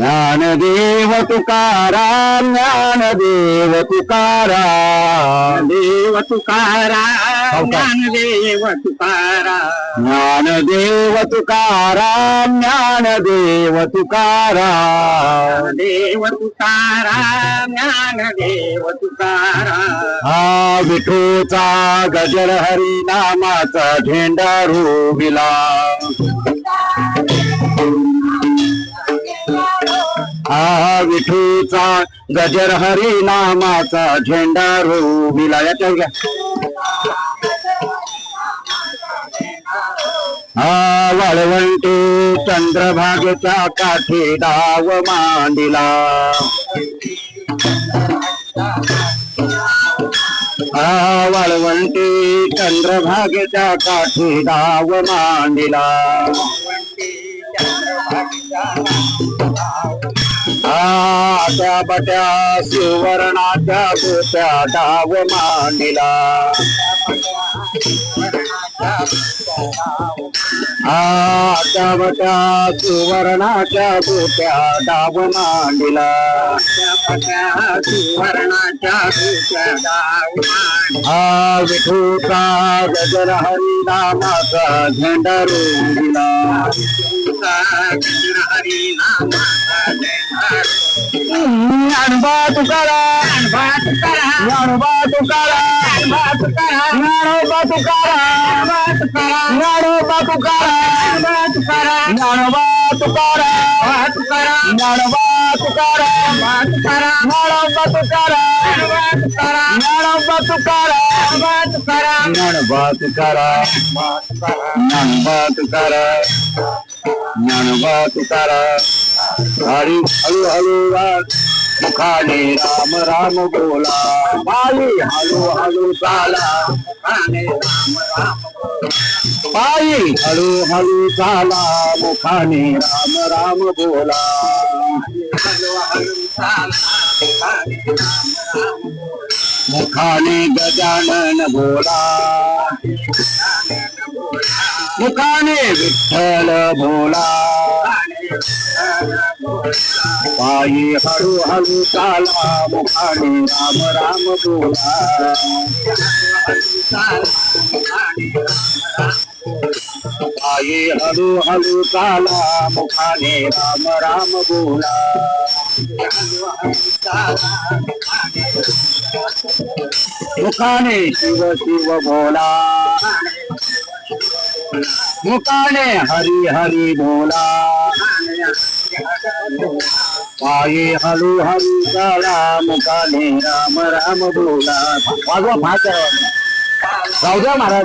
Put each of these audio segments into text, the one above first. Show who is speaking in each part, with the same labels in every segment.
Speaker 1: ज्ञानदेव तुकाराम ज्ञानदेव तुकाराम
Speaker 2: देव तुकाराम ज्ञानदेव तुकाराम
Speaker 1: ज्ञानदेव तुकाराम ज्ञानदेव तुकाराम
Speaker 2: देव तुकाराम ज्ञानदेव तुकाराम
Speaker 1: हा विठूचा गजर हरी नामाचा झेंडा रोविला हा विठूचा गजर हरी नामाचा झेंडा रोविला याच्या घ्या हा वाळवंटे चंद्रभागेच्या काठी डाव मांडिला. हा वाळवंटी चंद्रभागेच्या काठी डाव मांडिला. आट्या बट्या सुवर्णाच्या गोट्या डाव मांडिला. आट्या बट्या सुवर्णाच्या गोप्या डाव मांडिला. विठूता गजर हरि नाम का झंडरूला
Speaker 2: गजर हरि नाम
Speaker 1: अनुभा तुकारा
Speaker 2: अनुभा तुकारा
Speaker 1: अनुभा तुकारा
Speaker 2: अनुभा तुकारा
Speaker 1: अनुभा तुकारा अनुभा
Speaker 2: तुकारा
Speaker 1: अनुभा तुकारा
Speaker 2: अनुभा तुकारा
Speaker 1: अनुभा तुकाराम.
Speaker 2: तुकाराम.
Speaker 1: माळवा तुकाराम.
Speaker 2: तुकाराम
Speaker 1: माळवा तुकाराम.
Speaker 2: तुकाराम
Speaker 1: माळवा तुकाराम
Speaker 2: तुकाराम
Speaker 1: माळवा तुकाराम
Speaker 2: माळवा
Speaker 1: राम राम बोला. बाई हळूहळू चाला.
Speaker 2: मुखाने राम राम
Speaker 1: पायी हळू हळू चाला मुखाने राम राम बोला. मुखाने गजानन बोला. मुखाने विठ्ठल बोला. पायी हळू हळू चाला मुखाने, राम राम, बोला। पायी हळू हळू चाला मुखाने, राम राम, बोला। मुखाने, शिव शिव, बोला। मुखाने, हरी हरी, बोला।
Speaker 2: पाये
Speaker 1: हलू हळू राम मुखाने राम राम बोला. वाजवा भात
Speaker 2: जाऊ द्या महाराज.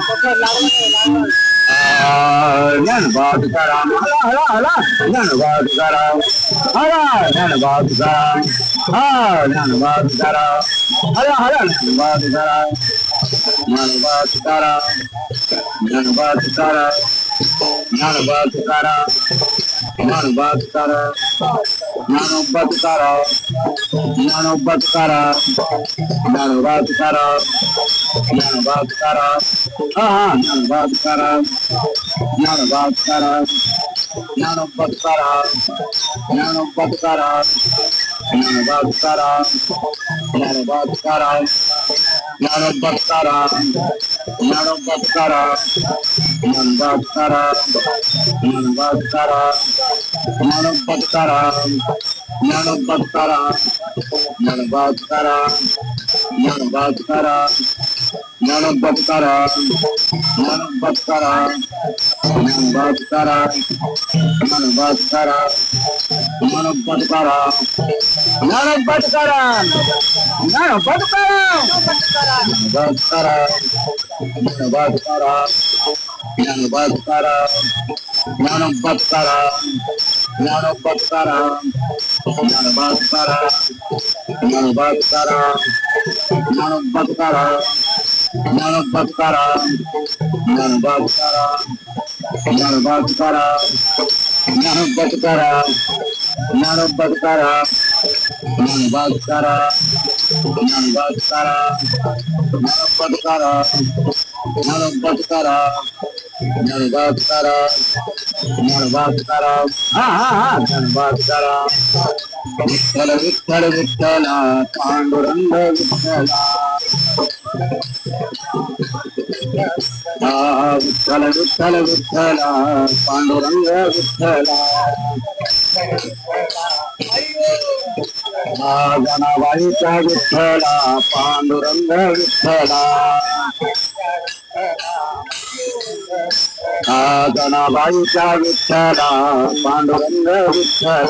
Speaker 1: ज्ञानबाद कराम हला हला हला ज्ञानबाद कराम हला ज्ञानबाद कराम हा ज्ञानबाद कराम हला हला ज्ञानबाद कराम ज्ञानबाद कराम ज्ञानबाद कराम ज्ञानबाद कराम আমার বাদ কারা মানব বাদ কারা মানব বাদ কারা মানবাদ কারা মানবাদ কারা মানবাদ কারা মানবাদ কারা মানব বাদ কারা মানব বাদ কারা মানবাদ কারা মানবাদ কারা मंगात्कारा मंगात्कारा मनोबत्कारा मनोबत्कारा मनोबत्कारा मनोबत्कारा मनोबत्कारा मनोबत्कारा মানবাদ কারা মানবাদ কারা মানবাদ কারা মানবাদ কারা মানবাদ কারা মানবাদ কারা মানবাদ কারা মানবাদ কারা মানবাদ কারা মানবাদ কারা মানবাদ কারা মানবাদ কারা মানবাদ কারা মানবাদ কারা কারা ನಾನು ಬಾಸ್ಕರ ನಾನು ಬಸ್ಕರ ನಾನು ಬಸ್ಕರ ನಾನು ಬಾಸ್ಕರ ನಾನು ಬಾಸ್ಕರ ನಾನು ಬಸ್ಕರ ನಾನು ಬಸ್ಕರ ನಾನು ಬಾಸ್ಕರ ನಾನು ಬಾಸ್ಕರ ನಾನು ಬಾಸ್ಕರ ವಿಠಲ ವಿಠಲ ವಿಠಲ ಪಾಂಡುರಂಗ ವಿಠಲ ఉత్తల ఉత్తల ఉత్తల పాండురంగ ఉత్తల గణవహిత ఉత్తల పాండురంగ ఉత్తల గణవహిత ఉత్తల పాండురంగ ఉత్తల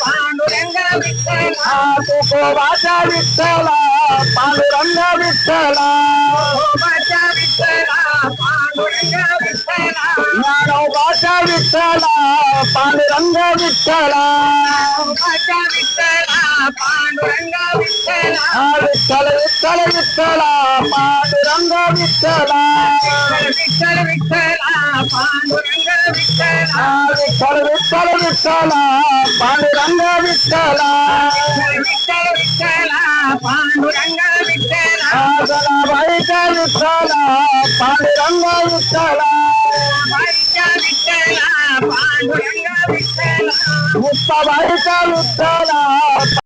Speaker 2: பாண்டுரங்க விட்டலா
Speaker 1: கோவாச விட்டலா பாண்டுரங்க விட்டலா.
Speaker 2: கோவாச விட்டலா பாண்டுரங்க விட்டலா
Speaker 1: கோவாச விட்டலா பாண்டுரங்க விட்டலா
Speaker 2: கோவாச விட்டலா பாண்டுரங்க விட்டலா
Speaker 1: விட்டல விட்டல விட்டலா பாண்டுரங்க
Speaker 2: பாண்டு விட்டல
Speaker 1: விட்டல விட்டல பாண்டுரங்க விட்டல
Speaker 2: விட்டல விட்டல பாண்டுரங்க விட்டல
Speaker 1: வைக்க விட்டல பாண்டுரங்க விட்டல
Speaker 2: வைக்க